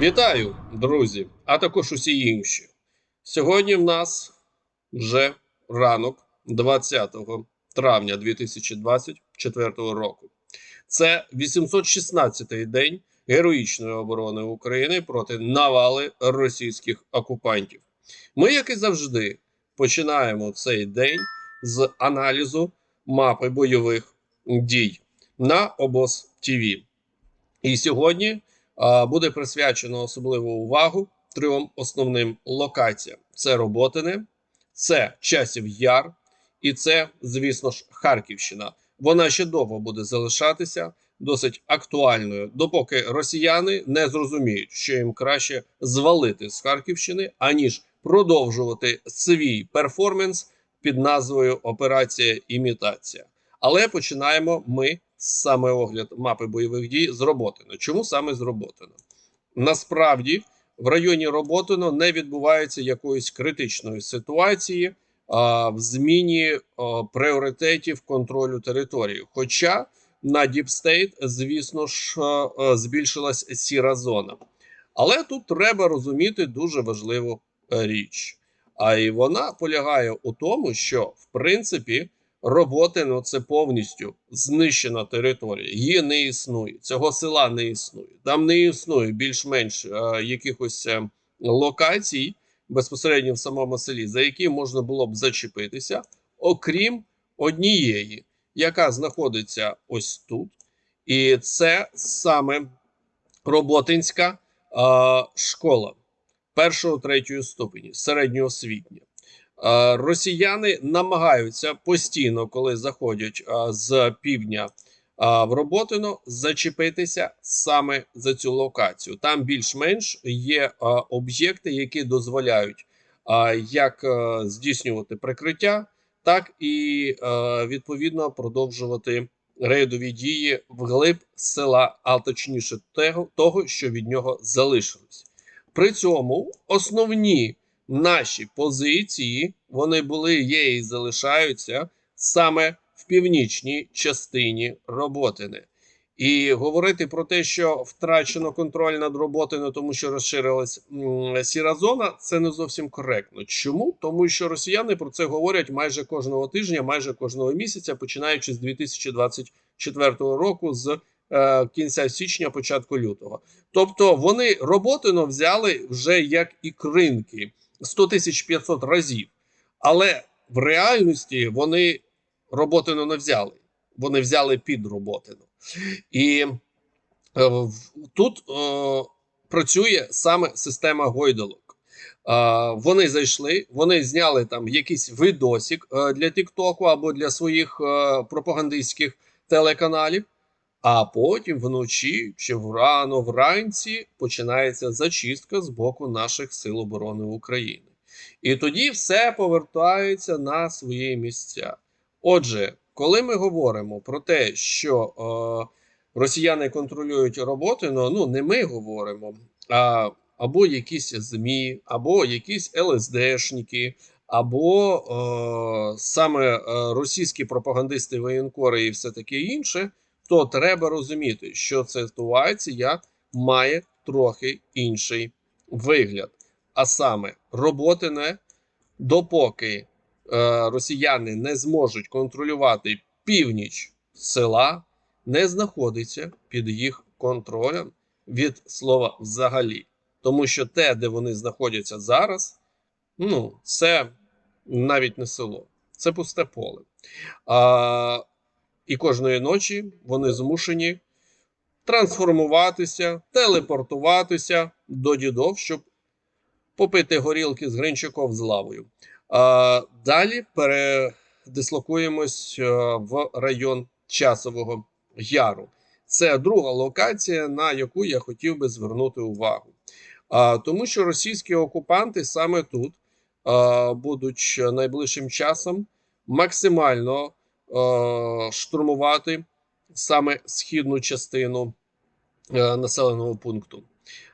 Вітаю, друзі, а також усі інші. Сьогодні в нас вже ранок 20 травня 2024 року. Це 816-й день героїчної оборони України проти навали російських окупантів. Ми, як і завжди, починаємо цей день з аналізу мапи бойових дій на обоз ТВ. І сьогодні буде присвячено особливу увагу трьом основним локаціям: це Роботине, це Часів Яр, і це, звісно ж, Харківщина. Вона ще довго буде залишатися досить актуальною, допоки росіяни не зрозуміють, що їм краще звалити з Харківщини, аніж продовжувати свій перформанс під назвою Операція Імітація. Але починаємо ми саме огляд мапи бойових дій з Роботино. Чому саме з Роботино? Насправді в районі Роботино не відбувається якоїсь критичної ситуації а, в зміні а, пріоритетів контролю території. Хоча на Діпстейт, звісно ж, а, збільшилась сіра зона. Але тут треба розуміти дуже важливу е, річ. А і вона полягає у тому, що в принципі роботи ну це повністю знищена територія. Її не існує. Цього села не існує. Там не існує більш-менш е, якихось е, локацій безпосередньо в самому селі, за які можна було б зачепитися, окрім однієї, яка знаходиться ось тут. І це саме Роботинська е, школа першого третього ступені, середньоосвітня. Е, Росіяни намагаються постійно, коли заходять е, з півдня е, в Роботино, зачепитися саме за цю локацію. Там більш-менш є об'єкти, які дозволяють як здійснювати прикриття, так і відповідно продовжувати рейдові дії вглиб села, а точніше того, що від нього залишилось. При цьому основні наші позиції вони були, є і залишаються саме в північній частині Роботини. І говорити про те, що втрачено контроль над Роботиною, тому що розширилась сіра зона, це не зовсім коректно. Чому? Тому що росіяни про це говорять майже кожного тижня, майже кожного місяця, починаючи з 2024 року, з е, кінця січня, початку лютого. Тобто вони Роботино взяли вже як ікринки 100 тисяч 500 разів. Але в реальності вони Роботино не взяли. Вони взяли під Роботино. І е, тут е, працює саме система гойдалок. Е, вони зайшли, вони зняли там якийсь видосік е, для Тіктоку або для своїх е, пропагандистських телеканалів. А потім вночі чи врано вранці починається зачистка з боку наших сил оборони України. І тоді все повертається на свої місця. Отже, коли ми говоримо про те, що е, росіяни контролюють роботу, ну, ну не ми говоримо, а або якісь ЗМІ, або якісь ЛСДшники, або е, саме е, російські пропагандисти, воєнкори і все таке інше, то треба розуміти, що ситуація має трохи інший вигляд. А саме, роботи не допоки е, росіяни не зможуть контролювати північ села, не знаходиться під їх контролем від слова взагалі. Тому що те, де вони знаходяться зараз, ну, це навіть не село, це пусте поле. А, і кожної ночі вони змушені трансформуватися, телепортуватися до дідов, щоб попити горілки з Гринчаков з лавою. А, далі передислокуємось е, в район Часового Яру. Це друга локація, на яку я хотів би звернути увагу. А, тому що російські окупанти саме тут а, будуть найближчим часом максимально штурмувати саме східну частину е, населеного пункту.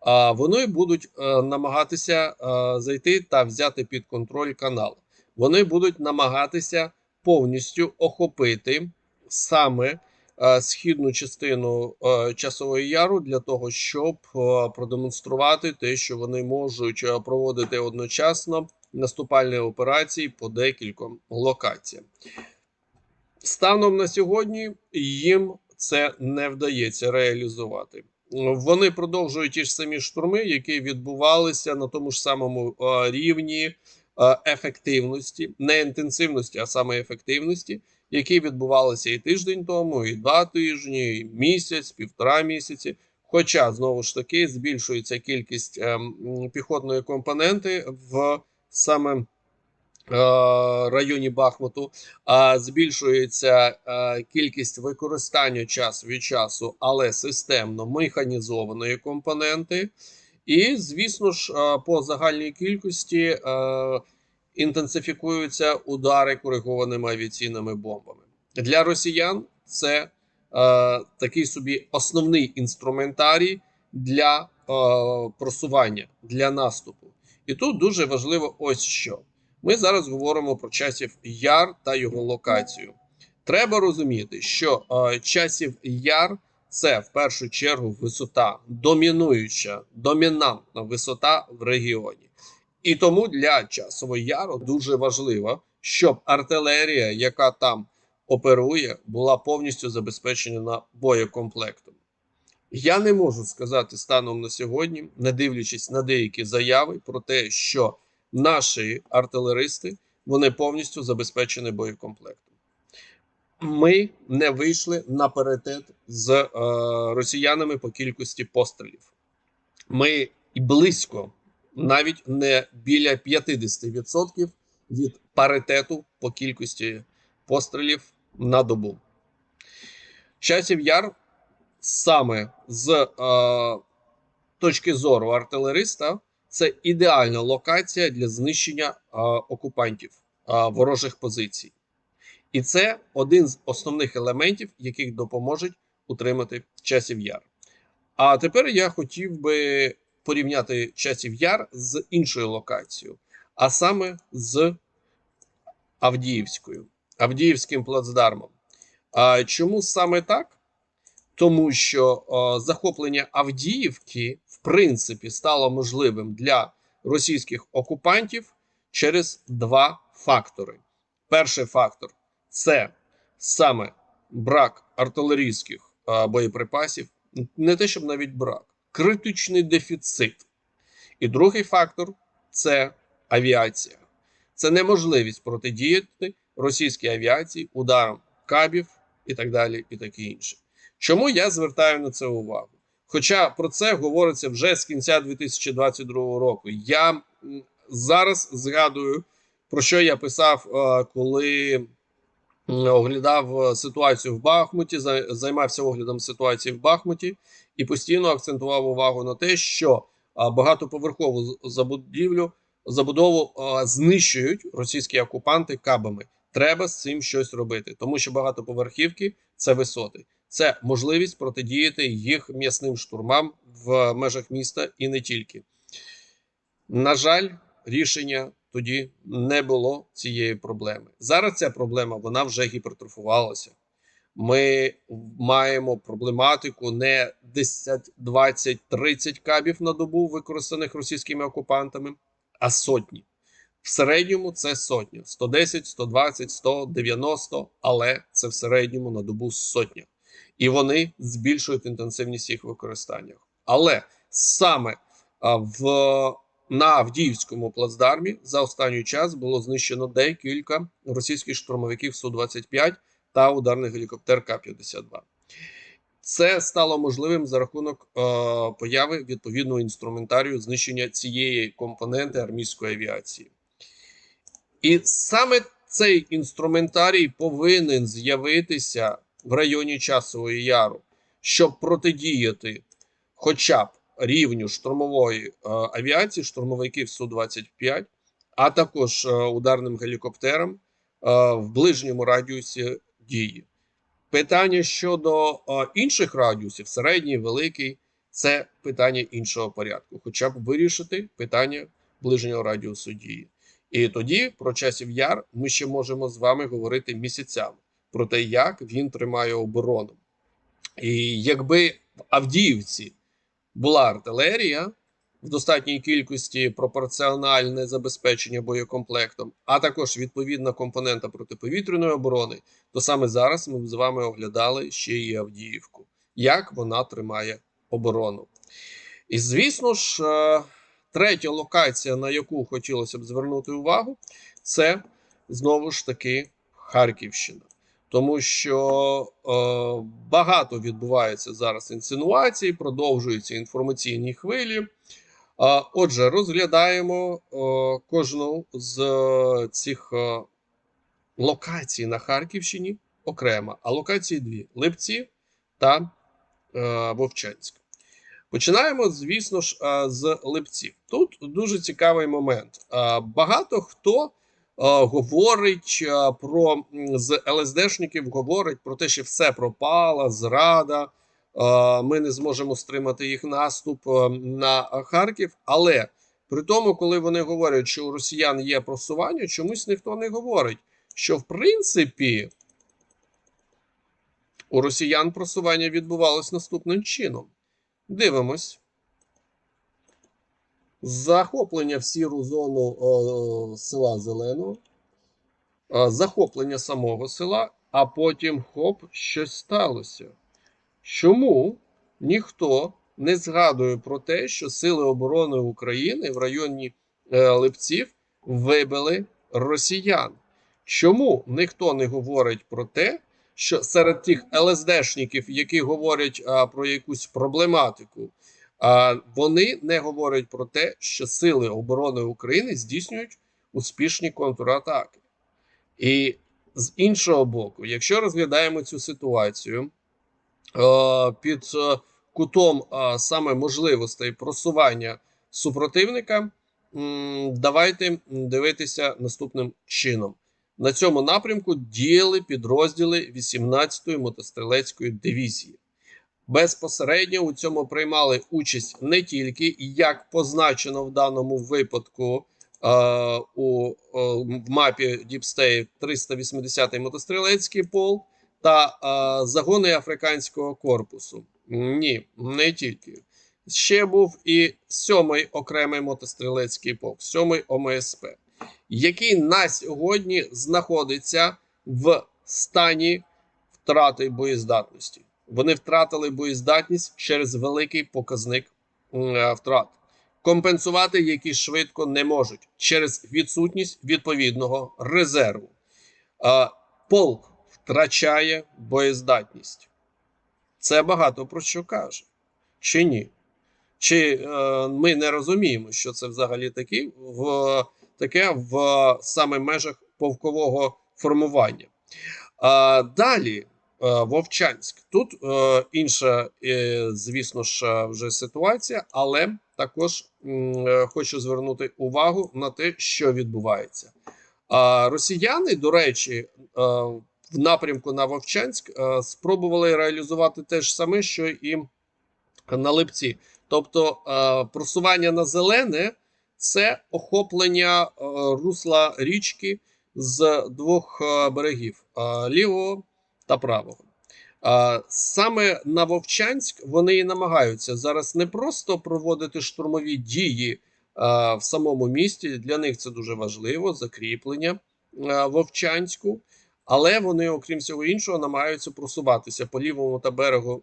А вони будуть е, намагатися е, зайти та взяти під контроль канал. Вони будуть намагатися повністю охопити саме е, східну частину е, часової яру для того, щоб е, продемонструвати те, що вони можуть е, проводити одночасно наступальні операції по декільком локаціям. Станом на сьогодні їм це не вдається реалізувати. Вони продовжують ті ж самі штурми, які відбувалися на тому ж самому рівні ефективності, не інтенсивності, а саме ефективності, які відбувалися і тиждень тому, і два тижні, і місяць, півтора місяці. Хоча знову ж таки збільшується кількість е, м, піхотної компоненти в саме районі Бахмуту, збільшується е, кількість використання час від часу, але системно механізованої компоненти. І, звісно ж, е, по загальній кількості е, інтенсифікуються удари коригованими авіаційними бомбами. Для росіян це е, такий собі основний інструментарій для е, просування, для наступу. І тут дуже важливо ось що. Ми зараз говоримо про часів яр та його локацію. Треба розуміти, що е, часів яр це в першу чергу висота, домінуюча, домінантна висота в регіоні. І тому для часового яру дуже важливо, щоб артилерія, яка там оперує, була повністю забезпечена боєкомплектом. Я не можу сказати станом на сьогодні, не дивлячись на деякі заяви про те, що наші артилеристи вони повністю забезпечені боєкомплектом. Ми не вийшли на паритет з е, росіянами по кількості пострілів. Ми і близько, навіть не біля 50% від паритету по кількості пострілів на добу. Часів яр саме з е, точки зору артилериста це ідеальна локація для знищення е, окупантів е, ворожих позицій. І це один з основних елементів, яких допоможуть утримати часів яр. А тепер я хотів би порівняти часів яр з іншою локацією, а саме з Авдіївською, Авдіївським плацдармом. А чому саме так? Тому що о, захоплення Авдіївки, в принципі, стало можливим для російських окупантів через два фактори. Перший фактор це саме брак артилерійських е, боєприпасів, не те, щоб навіть брак, критичний дефіцит. І другий фактор це авіація. Це неможливість протидіяти російській авіації ударам кабів і так далі, і таке інше. Чому я звертаю на це увагу? Хоча про це говориться вже з кінця 2022 року. Я зараз згадую, про що я писав, е, коли оглядав е, ситуацію в Бахмуті, за- займався оглядом ситуації в Бахмуті і постійно акцентував увагу на те, що багатоповерхову забудівлю забудову знищують російські окупанти кабами. Треба з цим щось робити, тому що багатоповерхівки це висоти. Це можливість протидіяти їх м'ясним штурмам в межах міста і не тільки. На жаль, рішення тоді не було цієї проблеми. Зараз ця проблема вона вже гіпертрофувалася. Ми маємо проблематику не 10, 20, 30 кабів на добу, використаних російськими окупантами, а сотні. В середньому це сотня: 110, 120, 190, але це в середньому на добу сотня. І вони збільшують інтенсивність їх використання. Але саме в на Авдіївському плацдармі за останній час було знищено декілька російських штурмовиків Су-25 та ударний гелікоптер К-52. Це стало можливим за рахунок е, появи відповідного інструментарію знищення цієї компоненти армійської авіації. І саме цей інструментарій повинен з'явитися в районі Часової Яру, щоб протидіяти хоча б рівню штурмової е, авіації, штурмовиків Су-25, а також е, ударним гелікоптерам е, в ближньому радіусі дії. Питання щодо інших радіусів, середній, великий, це питання іншого порядку, хоча б вирішити питання ближнього радіусу дії. І тоді про часів яр ми ще можемо з вами говорити місяцями про те, як він тримає оборону. І якби в Авдіївці була артилерія в достатній кількості пропорціональне забезпечення боєкомплектом, а також відповідна компонента протиповітряної оборони, то саме зараз ми з вами оглядали ще і Авдіївку, як вона тримає оборону. І звісно ж, е, третя локація, на яку хотілося б звернути увагу, це знову ж таки Харківщина. Тому що е, багато відбувається зараз інсинуацій, продовжуються інформаційні хвилі. Е, отже, розглядаємо е, кожну з е, цих локацій на Харківщині окремо. А локації дві: Липці та Вовчанськ. Починаємо, звісно ж, з Липців. Тут дуже цікавий момент. Багато хто говорить е, про з ЛСДшників, говорить про те, що все пропало, зрада. е, Ми не зможемо стримати їх наступ е, на Харків. Але при тому, коли вони говорять, що у росіян є просування, чомусь ніхто не говорить, що в принципі у росіян просування відбувалось наступним чином. Дивимось. Захоплення в сіру зону о, села Зеленого, Е, захоплення самого села, а потім хоп, щось сталося. Чому ніхто не згадує про те, що Сили оборони України в районі е, Липців вибили росіян? Чому ніхто не говорить про те, що серед тих ЛСДшників, які говорять а, про якусь проблематику, вони не говорять про те, що Сили оборони України здійснюють успішні контратаки. І з іншого боку, якщо розглядаємо цю ситуацію е, під е, кутом е, саме можливостей просування супротивника, давайте дивитися наступним чином. На цьому напрямку діяли підрозділи 18-ї мотострілецької дивізії. Безпосередньо у цьому приймали участь не тільки, як позначено в даному випадку е, у е, в мапі State 380-й мотострілецький полк та е, загони африканського корпусу. Ні, не тільки. Ще був і сьомий окремий мотострілецький полк, сьомий ОМСП, який на сьогодні знаходиться в стані втрати боєздатності. Вони втратили боєздатність через великий показник е, втрат, компенсувати які швидко не можуть через відсутність відповідного резерву. Полк втрачає боєздатність. Це багато про що каже, чи ні? Чи е, ми не розуміємо, що це взагалі такі в таке в саме межах полкового формування? Далі. Е, Вовчанськ. Тут е, інша, е, звісно ж, вже ситуація, але також хочу звернути увагу на те, що відбувається. Росіяни, до речі, в напрямку на Вовчанськ спробували реалізувати те ж саме, що і на Липці. Тобто просування на зелене це охоплення русла річки з двох берегів лівого та правого. Саме на Вовчанськ вони і намагаються зараз не просто проводити штурмові дії в самому місті. Для них це дуже важливо закріплення Вовчанську, але вони, окрім всього іншого, намагаються просуватися по лівому та берегу,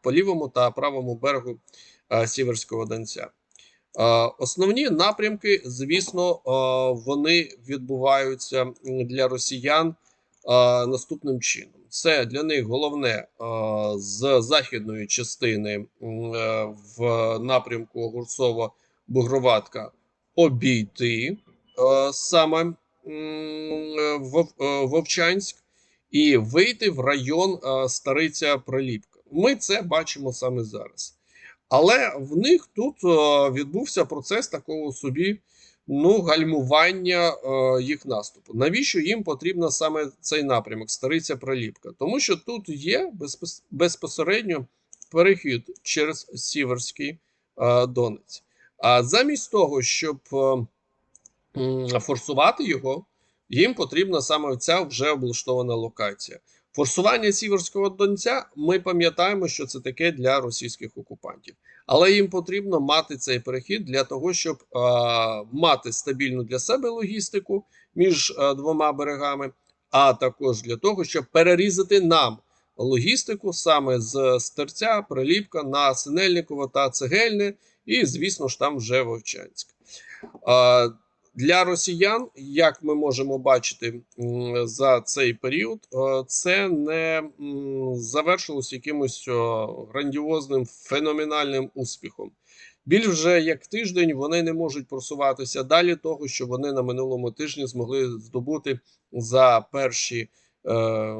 по лівому та правому берегу Сіверського Донця. Основні напрямки, звісно, вони відбуваються для росіян наступним чином. Це для них головне з західної частини е, в напрямку Гурцово-Бугроватка обійти саме е, Вовчанськ і вийти в район Стариця Приліпка. Ми це бачимо саме зараз. Але в них тут відбувся процес такого собі ну, гальмування е, їх наступу. Навіщо їм потрібно саме цей напрямок, Стариця Приліпка? Тому що тут є безпос- безпосередньо перехід через Сіверський е, Донець. А замість того, щоб е, форсувати його, їм потрібна саме ця вже облаштована локація. Форсування Сіверського Донця ми пам'ятаємо, що це таке для російських окупантів. Але їм потрібно мати цей перехід для того, щоб е, мати стабільну для себе логістику між е, двома берегами, а також для того, щоб перерізати нам логістику саме з Стерця, Приліпка на Синельниково та Цегельне, і, звісно ж, там вже Вовчанськ. Е, для росіян, як ми можемо бачити за цей період, е, це не завершилось якимось грандіозним феноменальним успіхом. Більш вже як тиждень вони не можуть просуватися далі того, що вони на минулому тижні змогли здобути за перші, е,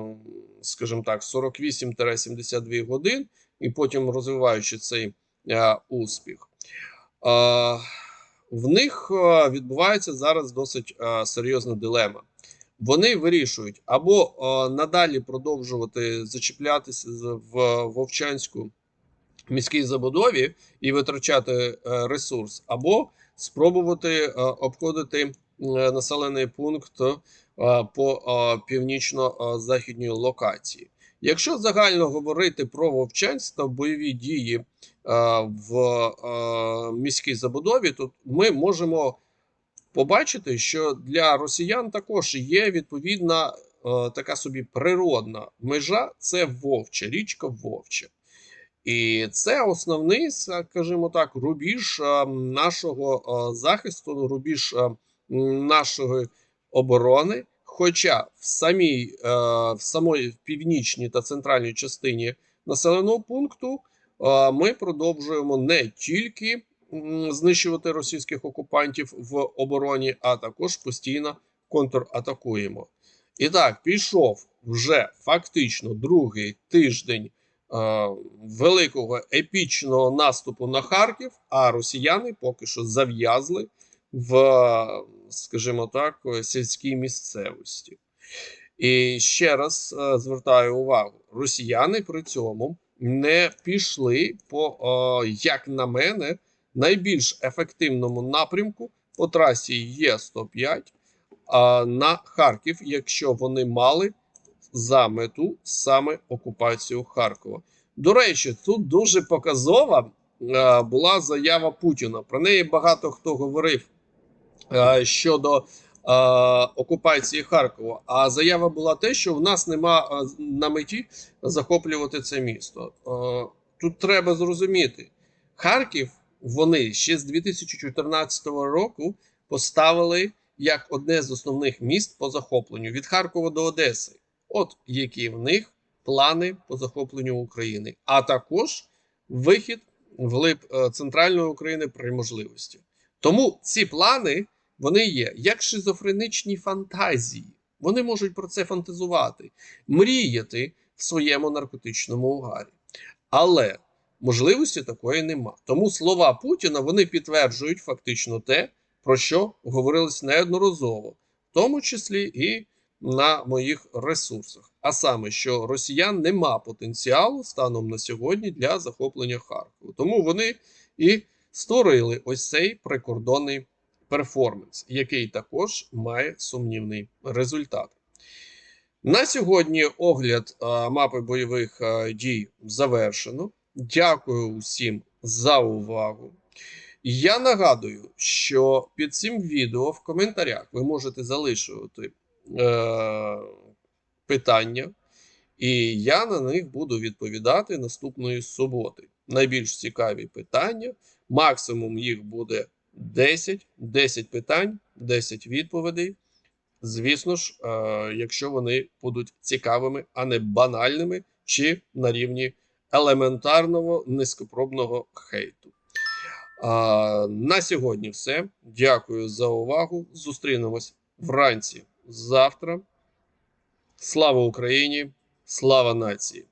скажімо так, 48-72 годин, і потім розвиваючи цей е, успіх. В них е, відбувається зараз досить е, серйозна дилема. Вони вирішують або е, надалі продовжувати зачіплятися в Вовчанську міській забудові і витрачати ресурс, або спробувати обходити населений пункт по північно-західній локації. Якщо загально говорити про Вовчанськ та бойові дії е, в е, міській забудові, то ми можемо побачити, що для росіян також є відповідна е, така собі природна межа це Вовча, річка Вовча. І це основний, скажімо так, рубіж нашого захисту, рубіж нашої оборони. Хоча в самій, е, в самої північній та центральній частині населеного пункту е, ми продовжуємо не тільки знищувати російських окупантів в обороні, а також постійно контратакуємо. І так, пішов вже фактично другий тиждень е, великого епічного наступу на Харків, а росіяни поки що зав'язли в, скажімо так, е, сільській місцевості. І ще раз е, звертаю увагу: росіяни при цьому не пішли по, е, як на мене, найбільш ефективному напрямку по трасі Є105 а, на Харків, якщо вони мали за мету саме окупацію Харкова. До речі, тут дуже показова була заява Путіна. Про неї багато хто говорив щодо е, окупації Харкова. А заява була те, що в нас нема е, на меті захоплювати це місто. Е, тут треба зрозуміти, Харків вони ще з 2014 року поставили як одне з основних міст по захопленню від Харкова до Одеси. От які в них плани по захопленню України, а також вихід вглиб е, центральної України при можливості. Тому ці плани вони є як шизофреничні фантазії. Вони можуть про це фантазувати, мріяти в своєму наркотичному угарі. Але можливості такої нема. Тому слова Путіна вони підтверджують фактично те, про що говорилось неодноразово, в тому числі і на моїх ресурсах. А саме, що росіян нема потенціалу станом на сьогодні для захоплення Харкова. Тому вони і створили ось цей прикордонний перформанс, який також має сумнівний результат. На сьогодні огляд а, мапи бойових а, дій завершено. Дякую усім за увагу. Я нагадую, що під цим відео в коментарях ви можете залишувати е, питання, і я на них буду відповідати наступної суботи. Найбільш цікаві питання. Максимум їх буде 10, 10 питань, 10 відповідей. Звісно ж, е, якщо вони будуть цікавими, а не банальними чи на рівні елементарного низькопробного хейту. На сьогодні все. Дякую за увагу. Зустрінемось вранці завтра. Слава Україні! Слава нації!